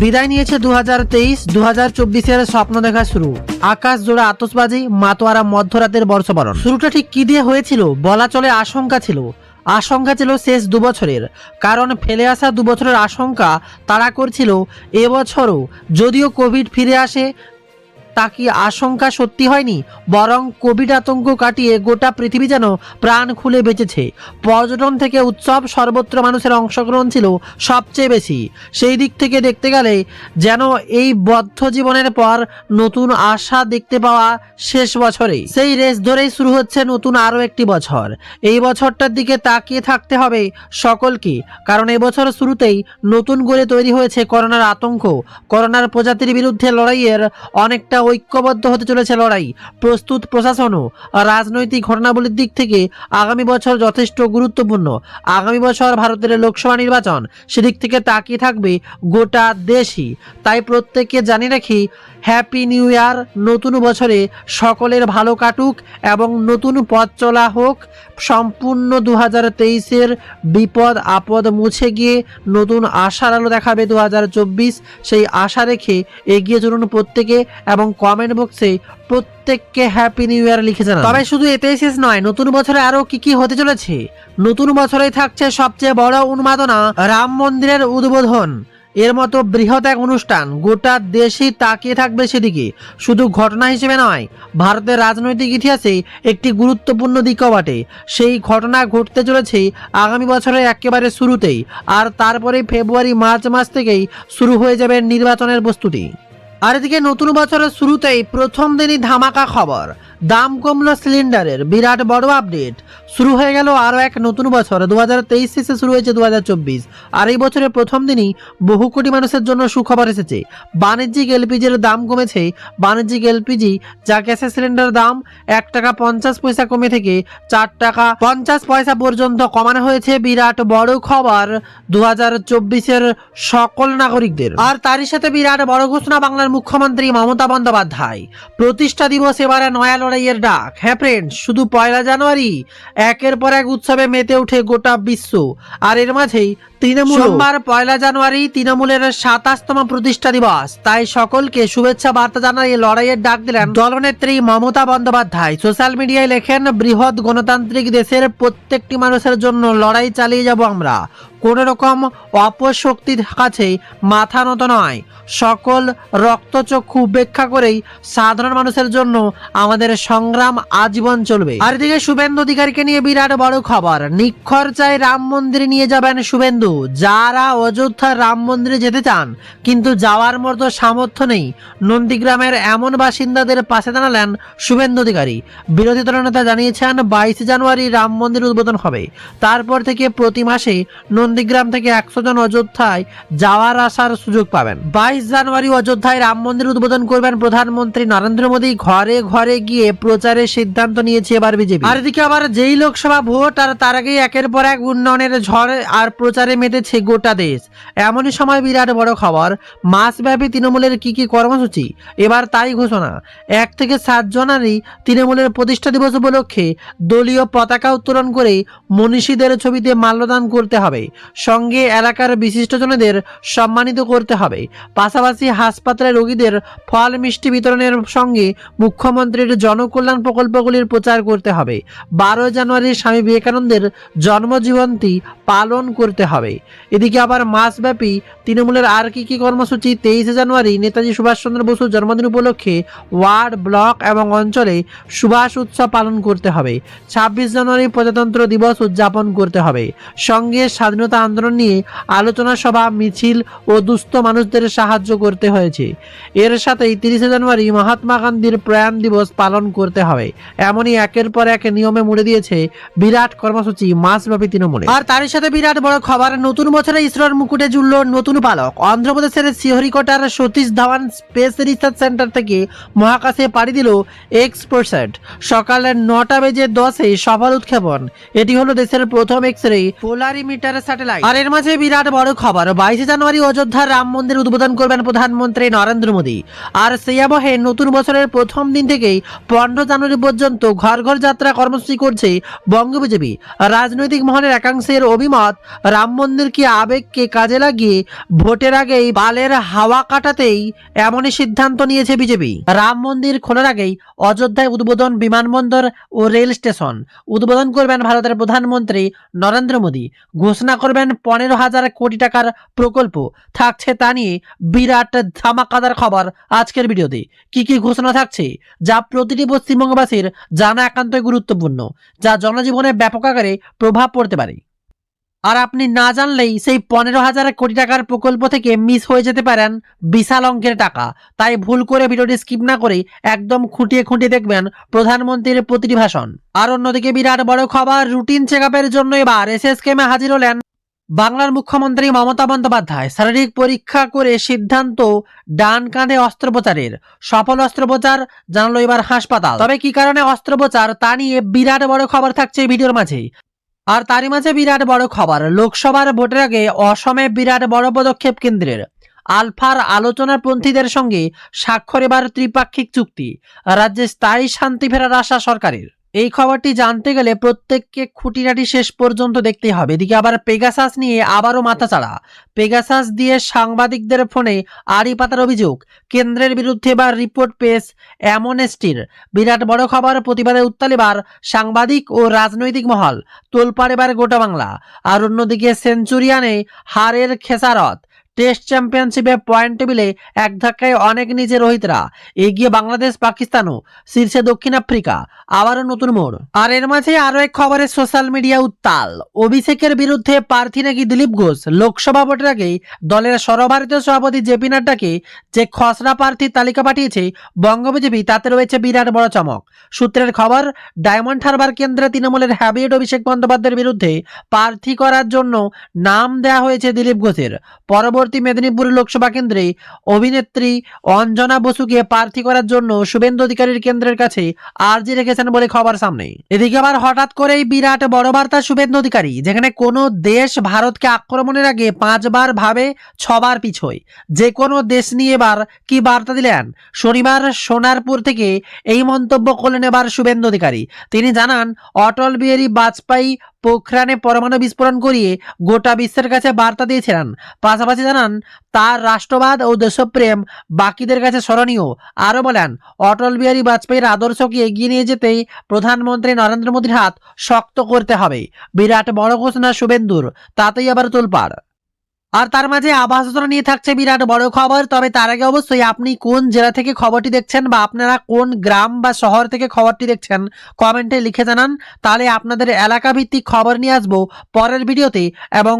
বিদায় নিয়েছে দু হাজার তেইশ দু হাজার চব্বিশের স্বপ্ন দেখা শুরু। আকাশ জোড়া আতসবাজি, মাতোয়ারা মধ্যরাতের বর্ষবরণ। শুরুটা ঠিক কি দিয়ে হয়েছিল, বলা চলে আশঙ্কা ছিল। আশঙ্কা ছিল শেষ দুবছরের, কারণ ফেলে আসা দুবছরের আশঙ্কা তারা করছিল এবছরও যদিও কোভিড ফিরে আসে তা কি আশঙ্কা সত্যি হয়নি? বরং কোভিড আতঙ্ক কাটিয়ে গোটা পৃথিবী যেন প্রাণ খুলে বেঁচেছে। পর্যটন থেকে উৎসব সর্বত্র মানুষের অংশগ্রহণ ছিল সবচেয়ে বেশি। সেই দিক থেকে দেখতে গেলে যেন এই বদ্ধ জীবনের পর নতুন আশা দেখতে পাওয়া শেষ বছরে। সেই রেস ধরেই শুরু হচ্ছে নতুন আরও একটি বছর। এই বছরটার দিকে তাকিয়ে থাকতে হবে সকলকে। কারণ এবছর শুরুতেই নতুন করে তৈরি হয়েছে করোনার আতঙ্ক। করোনার প্রজাতির বিরুদ্ধে লড়াইয়ের অনেকটা ঐক্যবদ্ধ হতে চলেছে লড়াই। প্রস্তুত প্রশাসনও রাজনৈতিক ঘটনাবলীর দিক থেকে আগামী বছর যথেষ্ট গুরুত্বপূর্ণ। আগামী বছর ভারতের লোকসভা নির্বাচন সেদিক থেকে তাকিয়ে থাকবে গোটা দেশই। তাই প্রত্যেককে জানিয়ে রাখি হ্যাপি নিউ ইয়ার নতুন বছরে সকলের ভালো কাটুক এবং নতুন পথ চলা হোক। সম্পূর্ণ দু হাজার তেইশের বিপদ আপদ মুছে গিয়ে নতুন আশার আলো দেখাবে দু হাজার চব্বিশ। সেই আশা রেখে এগিয়ে চলুন প্রত্যেকে এবং কমেন্ট বক্সে প্রত্যেককে হ্যাপি নিউ ইয়ার লিখে জানান। তবে শুধু এতেই শেষ নয়, নতুন বছরে আরও কি কি হতে চলেছে? নতুন বছরেই থাকছে সবচেয়ে বড় উন্মাদনা, রাম মন্দিরের উদ্বোধন। এর মতো বৃহৎ এক অনুষ্ঠান, গোটা দেশই তাকিয়ে থাকবে সেদিকে। শুধু ঘটনা হিসেবে নয়, ভারতের রাজনৈতিক ইতিহাসে একটি গুরুত্বপূর্ণ দিকও বটে। সেই ঘটনা ঘটতে চলেছে আগামী বছরের একেবারে শুরুতেই, আর তারপরে ফেব্রুয়ারি মার্চ মাস থেকেই শুরু হয়ে যাবে নির্বাচনের প্রস্তুতি। আর এদিকে নতুন বছরের শুরুতেই প্রথম দিনই ধামাকা খবর। দাম কমলো সিলিন্ডারের। বিরাট বড় আপডেট শুরু হয়ে গেল আরও এক নতুন বছর। দু হাজার তেইশ শেষে শুরু হয়েছে দু হাজার চব্বিশ। আর এই বছরের প্রথম দিনই বহু কোটি মানুষের জন্য সুখবর এসেছে। বাণিজ্যিক এলপিজির দাম কমেছে। বাণিজ্যিক এলপিজি, যা গ্যাসের সিলিন্ডার দাম এক টাকা পঞ্চাশ পয়সা কমে থেকে চার টাকা পঞ্চাশ পয়সা পর্যন্ত কমানো হয়েছে। বিরাট বড় খবর দু হাজার চব্বিশের সকল নাগরিকদের। আর তারই সাথে বিরাট বড় ঘোষণা বাংলার মুখ্যমন্ত্রী মমতা বন্দ্যোপাধ্যায়। প্রতিষ্ঠা দিবস এবারে নয়া লড়াইয়ের ডাক। হ্যাঁ ফ্রেন্ডস শুধু পয়লা জানুয়ারি, একের পর এক উৎসবে মেতে ওঠে গোটা বিশ্ব। আর এর মাঝেই তৃণমূল। সোমবার পয়লা জানুয়ারি তৃণমূলের সাতাশতম প্রতিষ্ঠা দিবস। তাই সকলকে শুভেচ্ছা বার্তা জানাই লড়াইয়ের ডাক দিলেন দলনেত্রী মমতা বন্দ্যোপাধ্যায়। সোশ্যাল মিডিয়ায় লেখেন, বৃহৎ গণতান্ত্রিক দেশের প্রত্যেকটি মানুষের জন্য লড়াই চালিয়ে যাব আমরা। কোনো রকম অপশক্তির কাছে মাথা নত নয়। সকল রক্তচক্ষু উপেক্ষা করেই সাধারণ মানুষের জন্য আমাদের সংগ্রাম আজীবন চলবে। আর এদিকে শুভেন্দু অধিকারীকে নিয়ে বিরাট বড় খবর। নিখরচায় রাম মন্দিরে নিয়ে যাবেন শুভেন্দু। যারা অযোধ্যার রাম মন্দিরে যেতে চান, কিন্তু যাওয়ার মতো সামর্থ্য নেই, নন্দীগ্রামের এমন বাসিন্দাদের পাশে দাঁড়ালেন শুভেন্দু অধিকারী। বিরোধী দলনেতা জানিয়েছেন, বাইশে জানুয়ারি রাম মন্দির উদ্বোধন হবে। তারপর থেকে প্রতি মাসে নন্দীগ্রাম থেকে একশো জন অযোধ্যায় যাওয়ার আসার সুযোগ পাবেন। বাইশ জানুয়ারি অযোধ্যায় রাম মন্দির উদ্বোধন করবেন প্রধানমন্ত্রী নরেন্দ্র মোদী। ঘরে ঘরে গিয়ে প্রচারের সিদ্ধান্ত নিয়েছে এবার বিজেপি। আর এদিকে আবার যেই লোকসভা ভোট আর তার আগেই একের পর এক উন্নয়নের ঝড় আর প্রচারে মেতেছে গোটা দেশ। এমনই সময় বিরাট বড় খবর, মাসব্যাপী তৃণমূলের কি কি কর্মসূচি? এবার তাই ঘোষণা, এক থেকে সাত জানুয়ারি তৃণমূলের প্রতিষ্ঠা দিবস উপলক্ষে দলীয় পতাকা উত্তোলন করে মনীষীদের ছবিতে মাল্যদান করতে হবে। সঙ্গে এলাকার বিশিষ্টজনদের সম্মানিত করতে হবে। পাশাপাশি হাসপাতালে রোগীদের ফল মিষ্টি বিতরণের সঙ্গে মুখ্যমন্ত্রীর জনকল্যাণ প্রকল্পগুলির প্রচার করতে হবে। বারো জানুয়ারি স্বামী বিবেকানন্দের জন্মজীবন্তী পালন করতে হবে। এদিকে আবার মাসব্যাপী তৃণমূলের আর কি কি কর্মসূচি তেইশে জানুয়ারি নেতাজি সুভাষচন্দ্র বসুর জন্মদিন উপলক্ষে ওয়ার্ড, ব্লক এবং অঞ্চলে সুভাষ উৎসব পালন করতে হবে। ছাব্বিশ জানুয়ারি প্রজাতন্ত্র দিবস উদযাপন করতে হবে। সঙ্গে স্বাধীনতা আন্দোলন নিয়ে আলোচনা সভা, মিছিল ও দুস্থ মানুষদের সাহায্য করতে হয়েছে। এর সাথেই তিরিশে জানুয়ারি মহাত্মা গান্ধীর প্রয়াণ দিবস পালন করতে হবে। এমনই একের পর এক নিয়মে মুড়ে দিয়েছে বিরাট কর্মসূচি মাসব্যাপী তৃণমূলে। আর তারই সাথে বিরাট বড় খবর, নতুন বছরে ইসরোর মুকুটে জুড়ল নতুন পালক। অন্ধ্রপ্রদেশের শ্রীহরিকোটার Satish Dhawan space research centre থেকে মহাকাশে পাড়ি দিল এক্স প্রোসেট সকাল নটা বেজে দশে সফল উৎক্ষেপণ। এটি হলো দেশের প্রথম X ray polarimeter satellite satellite আর এর মাঝে বিরাট বড় খবর। বাইশে জানুয়ারি অযোধ্যার রাম মন্দির উদ্বোধন করবেন প্রধানমন্ত্রী নরেন্দ্র মোদী। আর সেই আবহে নতুন বছরের প্রথম দিন থেকেই পনেরো জানুয়ারি পর্যন্ত ঘর ঘর যাত্রা কর্মসূচি করছে বঙ্গ বিজেপি রাজনৈতিক মহলের একাংশের অভিমত, রাম মন্দিরকে আবেগকে কাজে লাগিয়ে ভোটের আগেই বালের হাওয়া কাটাতেই এমনই সিদ্ধান্ত নিয়েছে বিজেপি। রাম মন্দির খোলার আগেই অযোধ্যায় উদ্বোধন বিমানবন্দর ও রেল স্টেশন। উদ্বোধন করবেন ভারতের প্রধানমন্ত্রী নরেন্দ্র মোদী। ঘোষণা পনেরো হাজার কোটি টাকার প্রকল্প। থাকছে তা নিয়ে বিরাট ধামাকাদার খবর আজকের ভিডিওতে। কি কি ঘোষণা থাকছে? যা প্রতিটি পশ্চিমবঙ্গবাসীর জানা একান্তই গুরুত্বপূর্ণ, যা জনজীবনে ব্যাপক আকারে প্রভাব পড়তে পারে। আর আপনি না জানলেই সেই পনেরো হাজার কোটি টাকার প্রকল্প থেকে মিস হয়ে যেতে পারেন বিশাল অঙ্কের টাকা। তাই ভুল করে ভিডিওটি স্কিপ না করে একদম খুঁটিয়ে খুঁটিয়ে দেখবেন প্রধানমন্ত্রীর প্রতিটি ভাষণ। আর অন্যদিকে বিরাট বড় খবর, রুটিন চেক জন্য এবার এসএস কেমে হাজির হলেন বাংলার মুখ্যমন্ত্রী মমতা বন্দ্যোপাধ্যায় শারীরিক পরীক্ষা করে সিদ্ধান্ত ডান কাঁধে অস্ত্রোপচারের। সফল অস্ত্রোপচার জানালো এবার হাসপাতাল। তবে কি কারণে অস্ত্রোপচার? তা নিয়ে বিরাট বড় খবর থাকছে ভিডিওর মাঝে আর তারই মাঝে বিরাট বড় খবর, লোকসভার ভোটের আগে অসমে বিরাট বড় পদক্ষেপ কেন্দ্রের। আলফার আলোচনার পন্থীদের সঙ্গে স্বাক্ষর এবার ত্রিপাক্ষিক চুক্তি। রাজ্যে স্থায়ী শান্তি ফেরার আশা সরকারের। এই খবরটি জানতে গেলে প্রত্যেককে খুঁটিনাটি শেষ পর্যন্ত দেখতেই হবে। এদিকে আবার পেগাসাস নিয়ে আবারও মাথাচাড়া। পেগাসাস দিয়ে সাংবাদিকদের ফোনে আড়ি পাতার অভিযোগ, কেন্দ্রের বিরুদ্ধে এবার রিপোর্ট পেশ অ্যামনেস্টির। বিরাট বড় খবর প্রতিবাদে উত্তাল এবার সাংবাদিক ও রাজনৈতিক মহল, তোলপাড় এবার গোটা বাংলা। আর অন্যদিকে সেঞ্চুরিয়ানে হারের খেসারত। টেস্ট চ্যাম্পিয়নশিপে পয়েন্ট টেবিলে এক ধাক্কায় অনেক নিচে রোহিতরা। এগিয়ে বাংলাদেশ, পাকিস্তানও। শীর্ষে দক্ষিণ আফ্রিকা। আবারও নতুন মোড়। আর এর মাঝে আরও এক খবরে সোশ্যাল মিডিয়া উত্তাল। অভিষেকের বিরুদ্ধে প্রার্থী নাকি দিলীপ ঘোষ? লোকসভা ভোটের আগেই দলের সর্বভারতীয় সভাপতি জেপি নাড্ডাকে যে খসড়া প্রার্থীর তালিকা পাঠিয়েছে বঙ্গ বিজেপি, তাতে রয়েছে বিরাট বড় চমক। সূত্রের খবর, ডায়মন্ড হারবার কেন্দ্রে তৃণমূলের হ্যাবিয়েট অভিষেক বন্দ্যোপাধ্যায়ের বিরুদ্ধে প্রার্থী করার জন্য নাম দেওয়া হয়েছে দিলীপ ঘোষের। পরবর্তী মেদিনীপুর লোকসভা কেন্দ্রে অভিনেত্রী অঞ্জনা বসুকে প্রার্থী করার জন্য শুভেন্দু অধিকারীর কেন্দ্রের কাছে আর্জি রেখেছেন বলে খবর সামনে। এদিকে আবার হঠাৎ করেই বিরাট বড় বার্তা শুভেন্দু অধিকারী, যেখানে কোনো দেশ ভারতকে আক্রমণের আগে পাঁচবার ভাবে ছবার পিছয়। যে কোনো দেশ নিয়ে এবার কি বার্তা দিলেন? শনিবার সোনারপুর থেকে এই মন্তব্য করলেন এবার শুভেন্দু অধিকারী। তিনি জানান, অটল বিহারী বাজপেয়ী পোখরানে পরমাণু বিস্ফোরণ করিয়ে গোটা বিশ্বের কাছে বার্তা দিয়েছিলেন। পাশাপাশি জানান, তার রাষ্ট্রবাদ ও দেশপ্রেম বাকিদের কাছে স্মরণীয়। আরও বলেন, অটল বিহারী বাজপেয়ীর আদর্শকে এগিয়ে নিয়ে যেতেই প্রধানমন্ত্রী নরেন্দ্র মোদীর হাত শক্ত করতে হবে। বিরাট বড় ঘোষণা শুভেন্দুর, তাতেই আবার তোলপাড়। আর তার মাঝে আবাস যোজনা নিয়ে থাকছে বিরাট বড় খবর। তবে তার আগে অবশ্যই আপনি কোন জেলা থেকে খবরটি দেখছেন বা আপনারা কোন গ্রাম বা শহর থেকে খবরটি দেখছেন, কমেন্টে লিখে জানান। তাহলে আপনাদের এলাকা ভিত্তিক খবর নিয়ে আসব পরের ভিডিওতে। এবং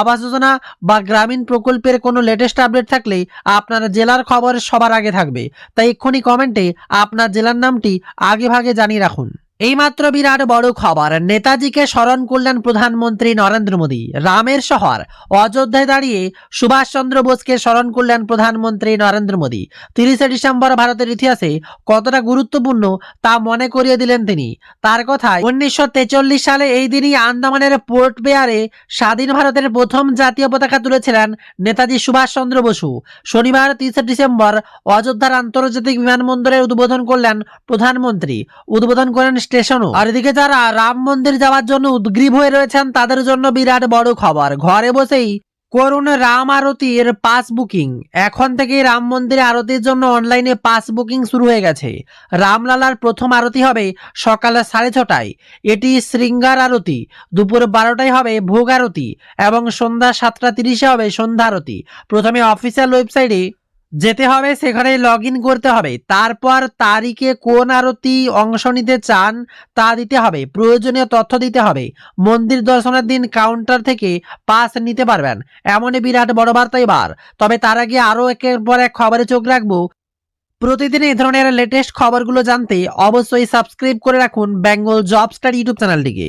আবাস যোজনা বা গ্রামীণ প্রকল্পের কোনো লেটেস্ট আপডেট থাকলে আপনার জেলার খবর সবার আগে থাকবে। তাই এক্ষুনি কমেন্টে আপনার জেলার নামটি আগে ভাগে জানিয়ে রাখুন। এইমাত্র বিরাট বড় খবর। নেতাজিকে স্মরণ করলেন প্রধানমন্ত্রী নরেন্দ্র মোদী। রামের শহর। অযোধ্যায় দাঁড়িয়ে সুভাষচন্দ্র বোসকে স্মরণ করলেন প্রধানমন্ত্রী নরেন্দ্র মোদী। তিরিশে ডিসেম্বর ভারতের ইতিহাসে কতটা গুরুত্বপূর্ণ তা মনে করিয়ে দিলেন তিনি। তার কথায়, উনিশশো সালে এই দিনই আন্দামানের পোর্ট বেয়ারে স্বাধীন ভারতের প্রথম জাতীয় পতাকা তুলেছিলেন নেতাজি সুভাষচন্দ্র বসু। শনিবার তিরিশে ডিসেম্বর অযোধ্যার আন্তর্জাতিক বিমানবন্দরের উদ্বোধন করলেন প্রধানমন্ত্রী। উদ্বোধন করেন স্টেশনও। আর এদিকে যারা রাম মন্দির যাওয়ার জন্য উদ্গ্রীব হয়ে রয়েছেন, তাদের জন্য বিরাট বড় খবর। ঘরে বসেই করুন রাম আরতির পাস বুকিং। এখন থেকে রাম মন্দিরে আরতির জন্য অনলাইনে পাস বুকিং শুরু হয়ে গেছে। রামলালার প্রথম আরতি হবে সকাল সাড়ে ছটায়। এটি শৃঙ্গার আরতি। দুপুর বারোটায় হবে ভোগ আরতি এবং সন্ধ্যা সাতটা তিরিশে হবে সন্ধ্যা আরতি। প্রথমে অফিসিয়াল ওয়েবসাইটে যেতে হবে, সেখানে লগ করতে হবে। তারপর তারিখে কোন আরতি অংশ নিতে চান তা দিতে হবে, প্রয়োজনীয় তথ্য দিতে হবে। মন্দির দর্শনের দিন কাউন্টার থেকে পাস নিতে পারবেন। এমনই বিরাট বড় বার্তা এবার। তবে তার আগে আরও একের পর এক খবরে চোখ রাখব। প্রতিদিন এই ধরনের লেটেস্ট খবরগুলো জানতে অবশ্যই সাবস্ক্রাইব করে রাখুন বেঙ্গল জব স্টার ইউটিউব চ্যানেলটিকে।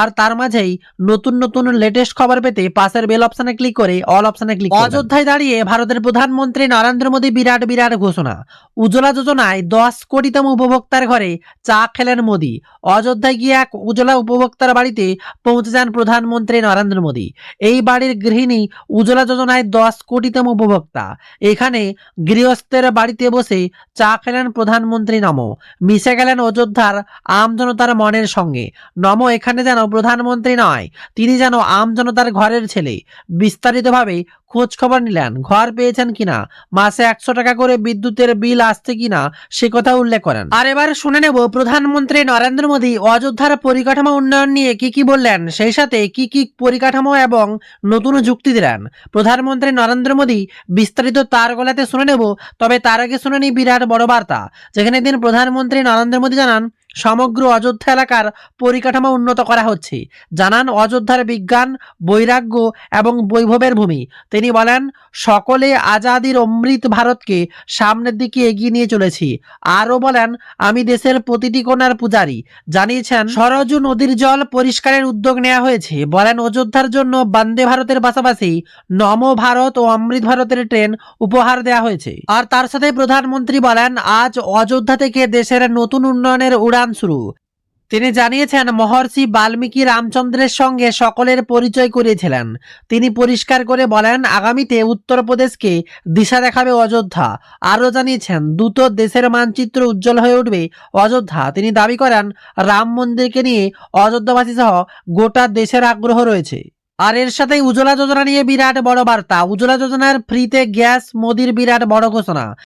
আর তার মাঝেই নতুন নতুন লেটেস্ট খবর পেতে পাশের বেল অপশনে ক্লিক করে অল অপশনে ক্লিক অযোধ্যায় দাঁড়িয়ে ভারতের প্রধানমন্ত্রী নরেন্দ্র মোদী বিরাট বিরাট ঘোষণা। উজ্জ্বলা যোজনায় দশ কোটিতম উপভোক্তার ঘরে চা খেলেন মোদী। অযোধ্যায় গিয়ে এক উজ্জ্বলা উপভোক্তার বাড়িতে পৌঁছে যান প্রধানমন্ত্রী নরেন্দ্র মোদী। এই বাড়ির গৃহিণী উজ্জ্বলা যোজনায় দশ কোটিতম উপভোক্তা। এখানে গৃহস্থের বাড়িতে বসে চা খেলেন প্রধানমন্ত্রী নম, মিশে গেলেন অযোধ্যার আমজনতার মনের সঙ্গে। নম এখানে যেন প্রধানমন্ত্রী নয়, তিনি যেন আমজনতার ঘরের ছেলে। বিস্তারিতভাবে খোঁজ খবর নিলেন। ঘর পেয়েছেন কিনা? মাসে একশো টাকা করে বিদ্যুতের বিল আসছে কিনা? সে কথা উল্লেখ করেন। আর এবার শুনে নেব, প্রধানমন্ত্রী নরেন্দ্র মোদী অযোধ্যার পরিকাঠামো উন্নয়ন নিয়ে কি কি বললেন, সেই সাথে কি কি পরিকাঠামো এবং নতুন যুক্তি দিলেন। প্রধানমন্ত্রী নরেন্দ্র মোদী বিস্তারিত তার গলাতে শুনে নেব, তবে তার আগে শুনে নিই বিরাট বড় বার্তা। যেখানে দিন প্রধানমন্ত্রী নরেন্দ্র মোদী জানান সমগ্র অযোধ্যা এলাকার পরিকাঠামো উন্নত করা হচ্ছে। জানান অযোধ্যার বিজ্ঞান, বৈরাগ্য এবং বৈভবের ভূমি। তিনি বলেন, সকলে আজাদির অমৃত ভারতকে সামনের দিকে এগিয়ে নিয়ে চলেছি। আরও বলেন, আমি দেশের প্রতিটি কোণার পূজারী। জানিয়েছেন, সরজু নদীর জল পরিষ্কারের উদ্যোগ নেওয়া হয়েছে। বলেন, অযোধ্যার জন্য বন্দে ভারতের পাশাপাশি নম ভারত ও অমৃত ভারতের ট্রেন উপহার দেওয়া হয়েছে। আর তার সাথে প্রধানমন্ত্রী বলেন, আজ অযোধ্যা থেকে দেশের নতুন উন্নয়নের উড়ান শুরু। তিনি জানিয়েছেন, মহর্ষি বাল্মীকি রামচন্দ্রের সঙ্গে সকলের পরিচয় করিয়েছিলেন। তিনি পরিষ্কার করে বলেন, আগামীতে উত্তরপ্রদেশকে দিশা দেখাবে অযোধ্যা। আরও জানিয়েছেন, দ্রুত দেশের মানচিত্র উজ্জ্বল হয়ে উঠবে অযোধ্যা। তিনি দাবি করেন, রাম মন্দিরকে নিয়ে অযোধ্যাবাসী সহ গোটা দেশের আগ্রহ রয়েছে। আর এর সাথে উজ্জ্বলা যোজনা নিয়ে বিরাট বড় বার্তা। উজ্জ্বলা যোজনার ফ্রিতে গ্যাস, মোদির বিরাট বড় ঘোষণা।